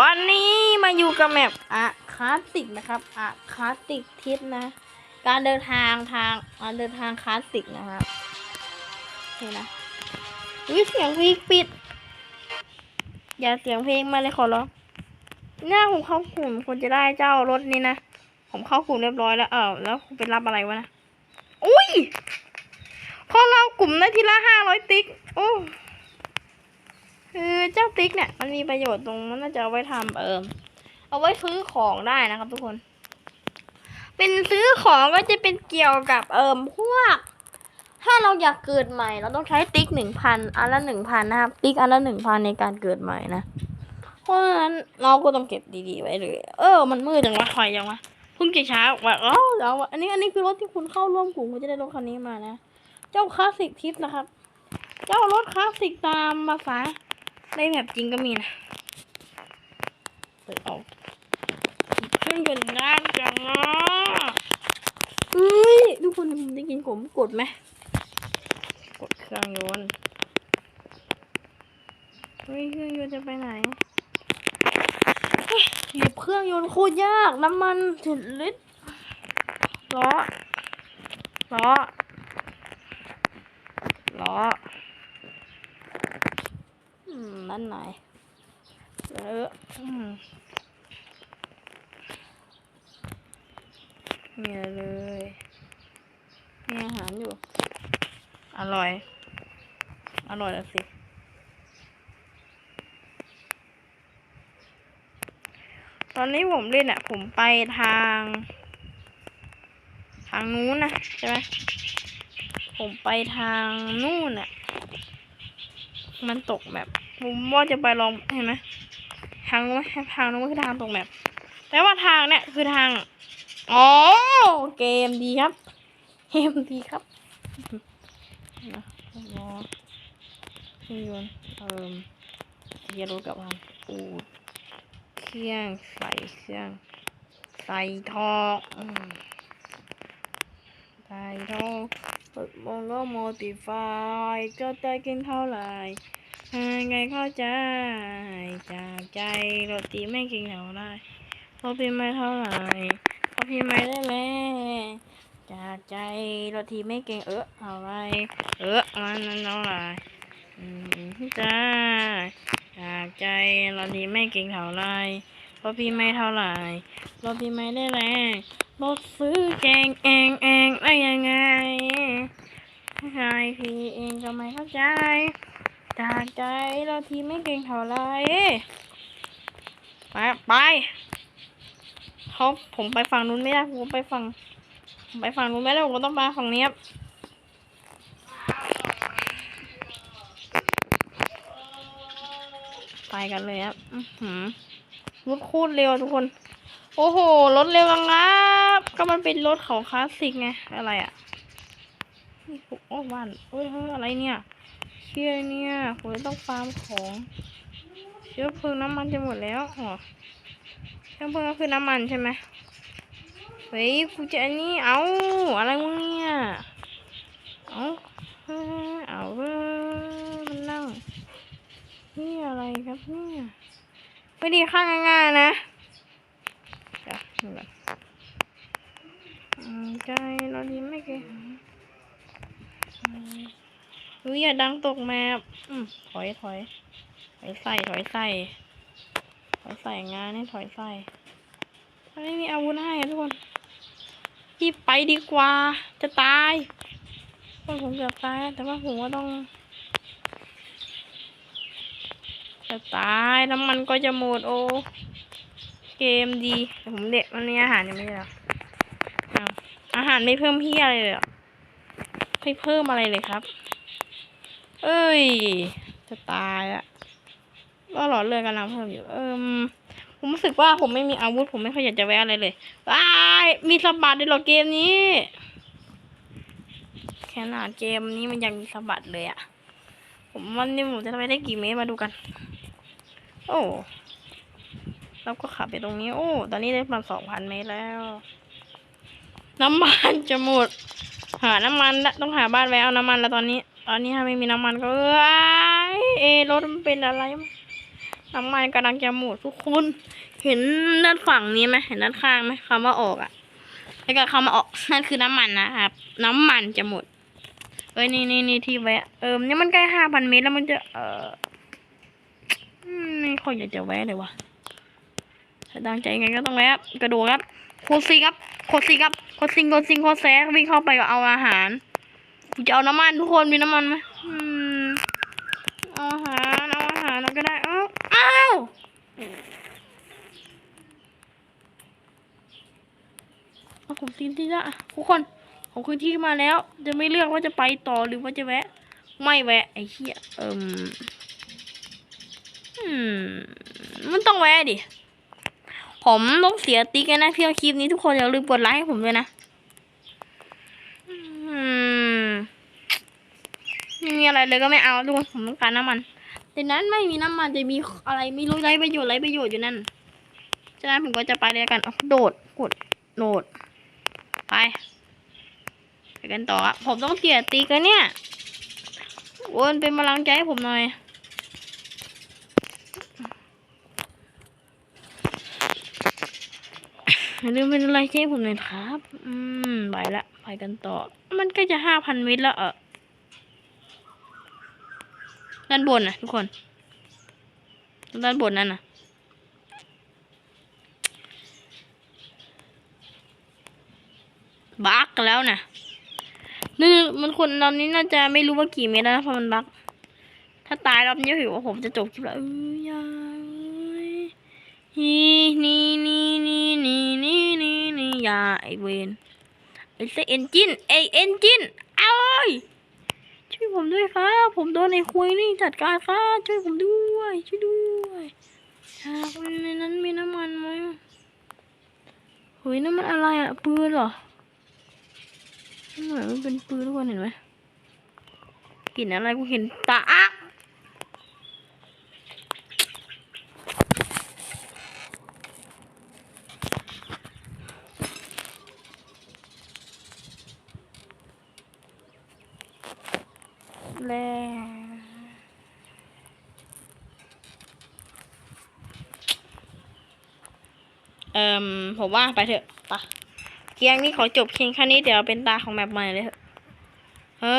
วันนี้มาอยู่กับแมปอะคลาสสิกนะครับอะคลาสสิกทิศนะ การเดินทางทางการเดินทางคลาสสิกนะครับนี่นะวิเสียงเพลงปิด อย่าเสียงเพลงมาเลยขอร้องหน้าผมเข้ากลุ่มคนจะได้เจ้ารถนี้นะ ผมเข้ากลุ่มเรียบร้อยแล้วเออแล้วคุณไปรับอะไรวะนะ อุ้ยพอเรากลุ่มได้ทีละห้าร้อยติ๊กโอ้คือเจ้า ติ๊กเนี่ยมันมีประโยชน์ตรงมันน่าจะเอาไว้ทำเอิมเอาไว้ซื้อของได้นะครับ ทุกคน เป็นซื้อของก็จะเป็นเกี่ยวกับเอิมพวก ถ้าเราอยากเกิดใหม่ เราต้องใช้ติ๊กหนึ่งพันอันละหนึ่งพันนะครับ ติ๊กอันละหนึ่งพันในการเกิดใหม่นะ เพราะฉะนั้นเราก็ต้องเก็บดีๆไว้เลย เออ มันมืดจังวะคอยจังวะเพิ่งจะเช้าว่าอ๋อแล้วอันนี้อันนี้คือรถที่คุณเข้าร่วมกลุ่มคุณจะได้รถคันนี้มานะ เจ้าคลาสสิกทิปนะครับ เจ้ารถคลาสสิกตามภาษา ในแบบจริงก็มีนะ เปิดเอาเครื่องยนต์น่าจังอะเฮ้ยทุกคนผมได้กินผมกดไหมกดเครื่องยนต์เฮ้ยเครื่องยนต์จะไปไหนเฮ้ยหยิบเครื่องยนต์โคตรยากน้ำมันถึงลิตรล้อล้อล้ออืม นั่นไหนเอออืมเนี่ยเลยมีอาหารอยู่ อร่อย อร่อยแล้วสิ ตอนนี้ผมเล่นอะ ผมไปทาง ทางนู้นนะใช่ไหมผมไปทางนู่นอะ มันตกแบบ ผมว่าจะไปลองเห็นไหมทางนู้นทางนู้นคือทางตกแบบแต่ว่าทางเนี่ยคือทางอ๋อเกมดีครับเกมดีครับนะรอเครื่อยนเติมเกียร์รถกับพันปูดเครื่องใส่เครื่องใส่ทองใส่ทองมองก็โมติฟายก็ได้กินเท่าไหร่ ไงเข้าใจจากใจโรตีไม่กินเท่าไหร่เพราพี่ไม่เท่าไหร่เพราพี่ไม่ได้แม่จากใจโรตีไม่เก่งเออเอาไรเออมันนั่นเท่าไหร่อืมจ้าจากใจเราดีไม่เก่งเท่าไรเพราพี่ไม่เท่าไหร่เราพี่ไม่ได้แรงรถซื้อแกงเองเองได้ยังไงใช่พี่เองก็ไม่เข้าใจ จากใจเราทีไม่เก่งเท่าไรไปไปเขาผมไปฝั่งนู้นไม่ได้ผมไปฝั่งผมไปฝั่งนู้นไม่ได้ผมก็ต้องมาฝั่งนี้ครับไปกันเลยครับรถโคตรเร็วทุกคน โอ้โหรถเร็วจังครับก็มันเป็นรถของคลาสสิกไงอะไรอะนี่ผมโอ้บ้านเฮ้ยอะไรเนี่ย ชี่ยเนี่ยผมต้องฟาร์มของเชื้อเพลิงน้ำมันจะหมดแล้วอ๋อเชื้อเพลิงก็คือน้ำมันใช่ไหมเฮ้ยกูจะอันนี้เอาอะไรวะเนี่ยเอาเอาเว้ยมันนั่งนี่อะไรครับเนี่ยไม่ดีข้างง่ายๆนะเดี๋ยวนี่ก่อนใจเราดีไม่เก่ง อุ้ยอย่าดังตกแมพอืมถอยถอยถอยใส่ถอยใส่ถอยใส่งานนี่ถอยใส่มันไม่มีอาวุธให้ทุกคนรีบไปดีกว่า จะตายคนผมเกือบตาย แต่ว่าผมก็ต้อง จะตายน้ำมันก็จะหมดโอ เกมดีแต่ผมเด็กมันมีอาหารยังไม่ได้หรออาหารไม่เพิ่มพี่อะไรเลยหรอไม่เพิ่มอะไรเลยครับ เอ้ย จะตายอะก็หลอดเลือดกำลังเพิ่มอยู่ เอิมผมรู้สึกว่าผมไม่มีอาวุธ ผมไม่ค่อยอยากจะแวะอะไรเลยว้ายมีสบัดด้วยหรอเกมนี้ ขนาดเกมนี้มันยังมีสบัดเลยอะผมวันนี้ผมจะไปได้กี่เมตรมาดูกัน โอ้เราก็ขับไปตรงนี้ โอ้ ตอนนี้ได้ประมาณสองพันเมตรแล้ว น้ำมันจะหมด หาน้ำมันละต้องหาบ้านแวะเอาน้ำมันแล้วตอนนี้ ตอนนี้ไม่มีน้ำมันก็เอ้ยเอรถมันเป็นอะไร น้ำมันกำลังจะหมดทุกคน เห็นด้านฝั่งนี้ไหมเห็นด้านข้างไหมคำว่าออกอะแล้วก็คำว่าออกนั่นคือน้ำมันนะครับ น้ำมันจะหมด เอ้ยนี่นี่นี่ที่แวะ เออเนี่ยมันใกล้ห้าพันเมตรแล้วมันจะ เออไม่ค่อยอยากจะแวะเลยวะถ้าตั้งใจไงก็ต้องแวะกระโดดครับ โคซิงครับ โคซิงครับ โคซิงโคซิงโคแซวิ่งเข้าไปก็เอาอาหาร จะเอาน้ำมันทุกคนมีน้ำมันไหมอืมเอาอาหารเอาอาหารเราก็ได้เอ้าเอ้าเอาผมซีนที่ละทุกคนผมคืนที่มาแล้ว จะไม่เลือกว่าจะไปต่อหรือว่าจะแวะ ไม่แวะไอ้เหี้ยเอิมมมันต้องแวะดิ ผมต้องเสียติ๊กนะเพี่อคลิปนี้ทุกคนอย่าลืมกดไลค์ให้ผมด้วยนะ อืม ไม่มีอะไรเลยก็ไม่เอาทุกคนผมต้องการน้ำมัน แต่นั้นไม่มีน้ำมันจะมีอะไรไม่รู้ไรประโยชน์ไรประโยชน์อยู่นั่น ฉะนั้นผมก็จะไปเลยกันเอาโดดกดโดด ไปไปกันต่อครับผมต้องเสียตีกันเนี่ยโอนเป็นกำลังใจให้ผมหน่อยอย่าลืมเป็นอะไรให้ผมหน่อยครับ อืมไปละไปกันต่อ มันก็จะห้าพันเมตรแล้วเออ ด้านบนนะทุกคนด้านบนนั่นนะบักแล้วนะนี่มันคนตอนนี้น่าจะไม่รู้ว่ากี่เมตรแล้วนะเพราะมันบักถ้าตายรอบนี้ถือว่าผมจะจบคลิปแล้วเอ้ยยาเอ้ยฮีนี่นี่นี่นี่นี่นี่นี่ยาไอเวนไอเซเอนจินไอเอนจินเอาเอ้ย ช่วยผมด้วยครับ ผมโดนไอ้คุยนี่จัดการครับช่วยผมด้วย ช่วยด้วยหากในนั้นมีน้ำมันไหมเฮ้ยน้ำมันอะไรอะปืนเหรอเหมือนมันเป็นปืนทุกคนเห็นไหมกลิ่นอะไรกูเห็นตาอะแล้ว เอ่อผมว่าไปเถอะปะเกียงนี้ขอจบเพียงแค่นี้เดี๋ยวเป็นตาของแมปใหม่เลยเถอะเฮ้